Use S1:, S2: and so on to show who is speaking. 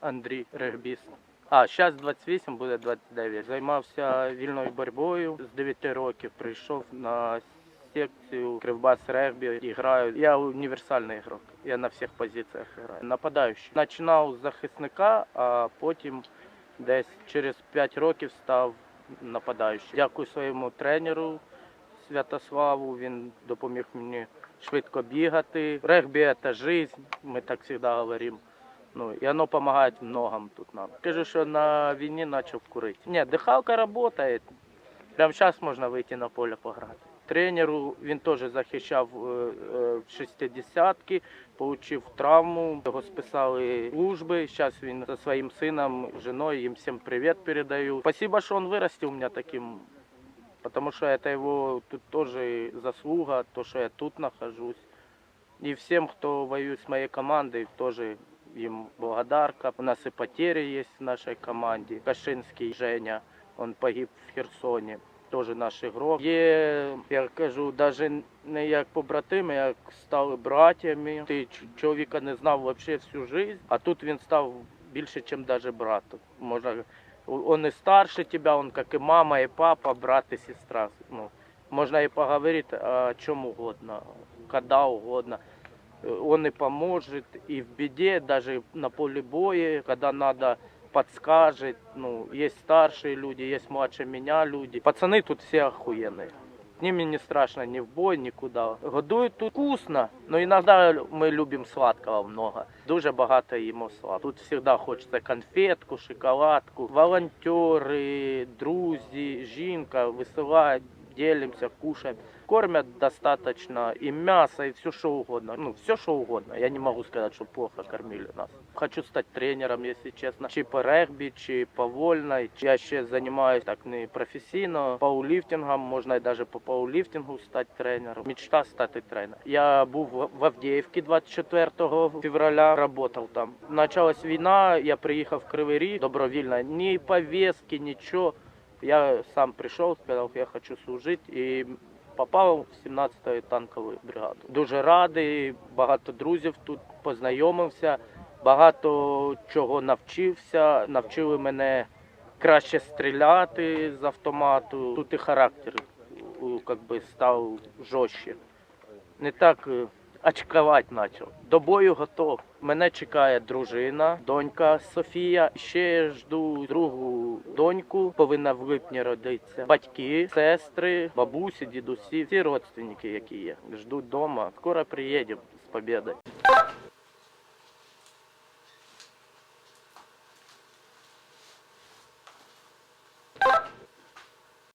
S1: Андрій регбіст. А, зараз 28, буде 29. Займався вільною боротьбою з 9 років. Прийшов на секцію Кривбас регбі і граю. Я універсальний ігрок. Я на всіх позиціях граю. Нападаючий. Починав з захисника, а потім десь через 5 років став нападаючим. Дякую своєму тренеру Святославу. Він допоміг мені швидко бігати. Регбі це життя, ми так завжди говоримо. Ну, и оно помогает в многом тут нам. Скажу, что на війні начал курить. Нет, дыхалка работает. Прямо зараз можна вийти на поле пограти. Тренеру він теж захищав е, е, шестидесятки, отримав травму, його списали служби. Зараз він зі своїм сином, жіною, їм всім привіт передаю. Спасибо, що він виростив мене таким, потому что это его тут тоже заслуга, то, что я тут нахожусь. И всем, кто воюет с моей командой, тоже им благодарка. У нас и потери есть в нашей команде. Кашинский Женя, он погиб в Херсоне. Теж наш ігрок. Є, я кажу, навіть не як побратими, як стали братями. Ти чоловіка не знав взагалі всю життя, а тут він став більше, ніж навіть брат. Можна, он і старше тебе, он як і мама, і папа, брат і сестра. Ну, можна і поговорити о чому угодно, коли угодно Он и поможет, и в беде, даже на поле боя, когда надо, подскажет. Ну, есть старшие люди, есть младше меня люди. Пацаны тут все охуенные. С ними не страшно ни в бой, никуда. Годують тут вкусно, но иногда мы любим сладкого много. Дуже багато їмо сладкого. Тут всегда хочеться конфетку, шоколадку. Волонтери, друзі, жінка висилають, делимся, кушаем. Кормят достаточно и мясо, и все что угодно. Ну, все что угодно. Я не могу сказать, что плохо кормили нас. Хочу стать тренером, если честно. Чи по регбі, чи по вольной. Я ще занимаюсь так не професійно. Пауліфтингом, можна і даже по пауліфтингу стати тренером. Мечта стати тренером. Я був в Авдіївці 24 февраля, работал там. Началась війна, я приїхав в Кривий Ріг добровільно. Ні повестки, нічого. Я сам прийшов, сказав, я хочу служити і попав в 17-ю танкову бригаду. Дуже радий, багато друзів тут познайомився, багато чого навчився. Навчили мене краще стріляти з автомату. Тут і характер у, как би, став жорстче. Не так е, очкувати почав. До бою готов. Мене чекає дружина, донька Софія. Ще жду другу доньку, повинна в липні родитися. Батьки, сестри, бабусі, дідусі, всі родственники, які є. Ждуть вдома. Скоро приїдемо з победою.